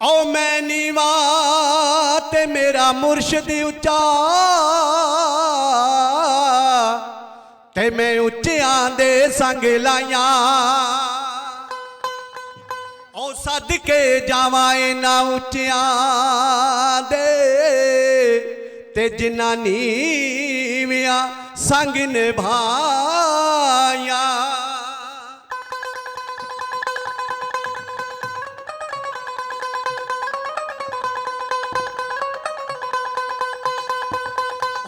ਓ ਮੈਂ ਨੀਵਾ ਤੇ ਮੇਰਾ ਮੁਰਸ਼ਿਦ ਉੱਚਾ ਤੇ ਮੈਂ ਉੱਚਿਆਂ ਦੇ ਸੰਗ ਲਾਈਆਂ। ਓ ਸਦਕੇ ਜਾਵਾਂ ਇਹਨਾਂ ਉੱਚਿਆਂ ਦੇ ਤੇ ਜਿਨ੍ਹਾਂ ਨੀਵਿਆਂ ਸੰਗ ਨਿਭਾਇਆ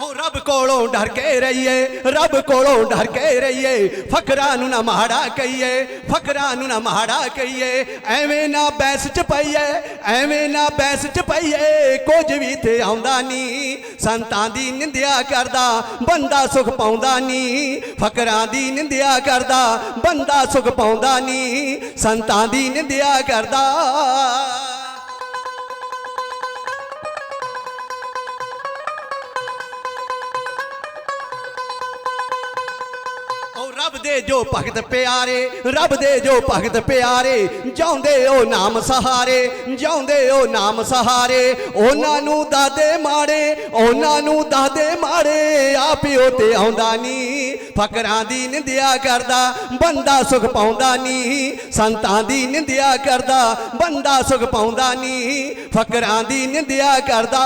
ਓ ਰੱਬ ਕੋਲੋਂ ਡਰ ਕੇ ਰਹੀਏ, ਰੱਬ ਕੋਲੋਂ ਡਰ ਕੇ ਰਹੀਏ। ਫਕਰਾਂ ਨੂੰ ਨਾ ਮਾੜਾ ਕਹੀਏ, ਫਕਰਾਂ ਨੂੰ ਨਾ ਮਾੜਾ ਕਹੀਏ। ਐਵੇਂ ਨਾ ਬੈਸ ਚ ਪਈਏ, ਐਵੇਂ ਨਾ ਬੈਸ ਚ ਪਈਏ। ਕੁਝ ਵੀ ਤੇ ਆਉਂਦਾ ਨਹੀਂ ਸੰਤਾਂ ਦੀ ਨਿੰਦਿਆ ਕਰਦਾ, ਬੰਦਾ ਸੁਖ ਪਾਉਂਦਾ ਨਹੀਂ ਫਕਰਾਂ ਦੀ ਨਿੰਦਿਆ ਕਰਦਾ, ਬੰਦਾ ਸੁਖ ਪਾਉਂਦਾ ਨਹੀਂ ਸੰਤਾਂ ਦੀ ਨਿੰਦਿਆ ਕਰਦਾ। ਰੱਬ ਦੇ ਜੋ ਭਗਤ ਪਿਆਰੇ, ਰੱਬ ਦੇ ਜੋ ਭਗਤ ਪਿਆਰੇ, ਜਾਉਂਦੇ ਉਹ ਨਾਮ ਸਹਾਰੇ, ਜਾਉਂਦੇ ਉਹ ਨਾਮ ਸਹਾਰੇ। ਉਹਨਾਂ ਨੂੰ ਦਾਦੇ ਮਾੜੇ, ਉਹਨਾਂ ਨੂੰ ਦਾਦੇ ਮਾੜੇ ਆਪਿਓ ਤੇ ਆਉਂਦਾ ਨਹੀਂ ਫਕਰਾਂ ਦੀ ਨਿੰਦਿਆ ਕਰਦਾ, ਬੰਦਾ ਸੁਖ ਪਾਉਂਦਾ ਨਹੀਂ ਸੰਤਾਂ ਦੀ ਨਿੰਦਿਆ ਕਰਦਾ, ਬੰਦਾ ਸੁਖ ਪਾਉਂਦਾ ਨਹੀਂ ਫਕਰਾਂ ਦੀ ਨਿੰਦਿਆ ਕਰਦਾ।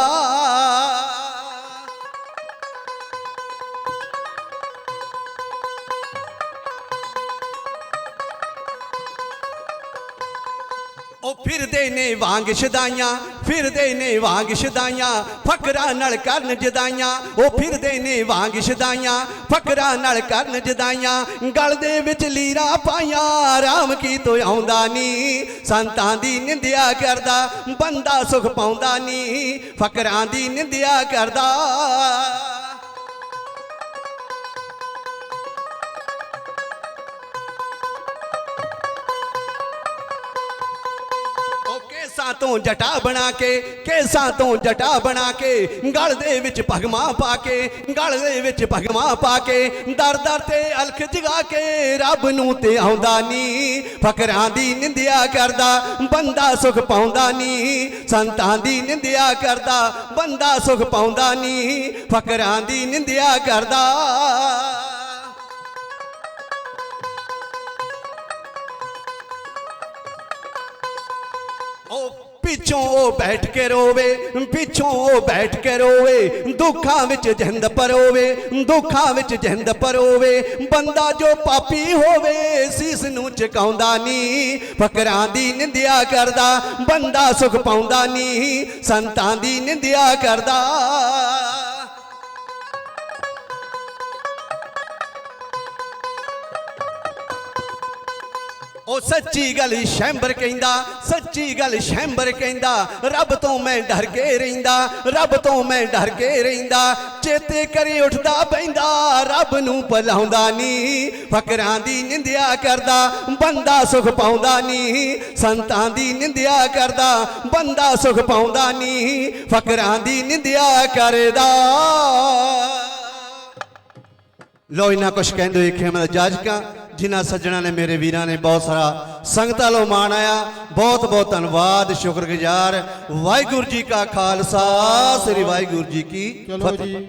ਉਹ ਫਿਰਦੇ ਨੇ ਵਾਂਗ ਸ਼ਦਾਈਆਂ, ਫਿਰਦੇ ਨੇ ਵਾਂਗ ਸ਼ਦਾਈਆਂ, ਫਕਰਾਂ ਨਾਲ ਕਰਨ ਜਦਾਈਆਂ, ਉਹ ਫਿਰਦੇ ਨੇ ਵਾਂਗ ਸ਼ਦਾਈਆਂ, ਫਕਰਾਂ ਨਾਲ ਕਰਨ ਜਦਾਈਆਂ, ਗਲ ਦੇ ਵਿੱਚ ਲੀਰਾ ਪਾਈਆਂ ਰਾਮ ਕੀ ਤੋਂ ਆਉਂਦਾ ਨਹੀਂ ਸੰਤਾਂ ਦੀ ਨਿੰਦਿਆ ਕਰਦਾ, ਬੰਦਾ ਸੁਖ ਪਾਉਂਦਾ ਨਹੀਂ ਫਕਰਾਂ ਦੀ ਨਿੰਦਿਆ ਕਰਦਾ। ਕੇਸਾਂ ਤੋਂ ਜਟਾ ਬਣਾ ਕੇ, ਕੇਸਾਂ ਤੋਂ ਜਟਾ ਬਣਾ ਕੇ, ਗਲ ਦੇ ਵਿੱਚ ਭਗਮਾ ਪਾ ਕੇ, ਗਲ ਦੇ ਵਿੱਚ ਭਗਮਾ ਪਾ ਕੇ, ਦਰ ਦਰ ਤੇ ਅਲਖ ਜਗਾ ਕੇ ਰੱਬ ਨੂੰ ਤੇ ਆਉਂਦਾ ਨਹੀਂ ਫਕਰਾਂ ਦੀ ਨਿੰਦਿਆ ਕਰਦਾ, ਬੰਦਾ ਸੁਖ ਪਾਉਂਦਾ ਨਹੀਂ ਸੰਤਾਂ ਦੀ ਨਿੰਦਿਆ ਕਰਦਾ, ਬੰਦਾ ਸੁਖ ਪਾਉਂਦਾ ਨਹੀਂ ਫਕਰਾਂ ਦੀ ਨਿੰਦਿਆ ਕਰਦਾ। ਉਹ ਪਿੱਛੋਂ ਉਹ ਬੈਠ ਕੇ ਰੋਵੇ, ਪਿੱਛੋਂ ਉਹ ਬੈਠ ਕੇ ਰੋਵੇ, ਦੁੱਖਾਂ ਵਿੱਚ ਜਿੰਦ ਪਰੋਵੇ, ਦੁੱਖਾਂ ਵਿੱਚ ਜਿੰਦ ਪਰੋਵੇ, ਬੰਦਾ ਜੋ ਪਾਪੀ ਹੋਵੇ, ਸੀਸ ਨੂੰ ਝੁਕਾਉਂਦਾ ਨਹੀਂ, ਫਕਰਾਂ ਦੀ ਨਿੰਦਿਆ ਕਰਦਾ, ਬੰਦਾ ਸੁਖ ਪਾਉਂਦਾ ਨਹੀਂ, ਸੰਤਾਂ ਦੀ ਨਿੰਦਿਆ ਕਰਦਾ। ਉਹ ਸੱਚੀ ਗੱਲ ਸ਼ੈਂਬਰ ਕਹਿੰਦਾ, ਸੱਚੀ ਗੱਲ ਸ਼ੈਂਬਰ ਕਹਿੰਦਾ, ਰੱਬ ਤੋਂ ਮੈਂ ਡਰ ਕੇ ਰਹਿੰਦਾ, ਰੱਬ ਤੋਂ ਮੈਂ ਡਰ ਕੇ ਰਹਿੰਦਾ, ਚੇਤੇ ਕਰੇ ਉੱਠਦਾ ਪੈਂਦਾ ਰੱਬ ਨੂੰ ਭਲਾਉਂਦਾ ਨਹੀਂ ਫਕਰਾਂ ਦੀ ਨਿੰਦਿਆ ਕਰਦਾ, ਬੰਦਾ ਸੁਖ ਪਾਉਂਦਾ ਨਹੀਂ ਸੰਤਾਂ ਦੀ ਨਿੰਦਿਆ ਕਰਦਾ, ਬੰਦਾ ਸੁਖ ਪਾਉਂਦਾ ਨਹੀਂ ਫਕਰਾਂ ਦੀ ਨਿੰਦਿਆ ਕਰਦਾ। ਲੋ ਇਹਨਾਂ ਕੁਛ ਕਹਿੰਦੇ ਮੈਂ ਖੇਮਲ ਜਾਜਕਾਂ ਜਿਨ੍ਹਾਂ ਸੱਜਣਾ ਨੇ ਮੇਰੇ ਵੀਰਾਂ ਨੇ ਬਹੁਤ ਸਾਰਾ ਸੰਗਤਾਂ ਲੋ ਮਾਣ ਆਇਆ। ਬਹੁਤ ਬਹੁਤ ਧੰਨਵਾਦ ਸ਼ੁਕਰਗੁਜ਼ਾਰ। ਵਾਹਿਗੁਰੂ ਜੀ ਕਾ ਖਾਲਸਾ ਸ੍ਰੀ ਵਾਹਿਗੁਰੂ ਜੀ ਕੀ ਫਤਿਹ।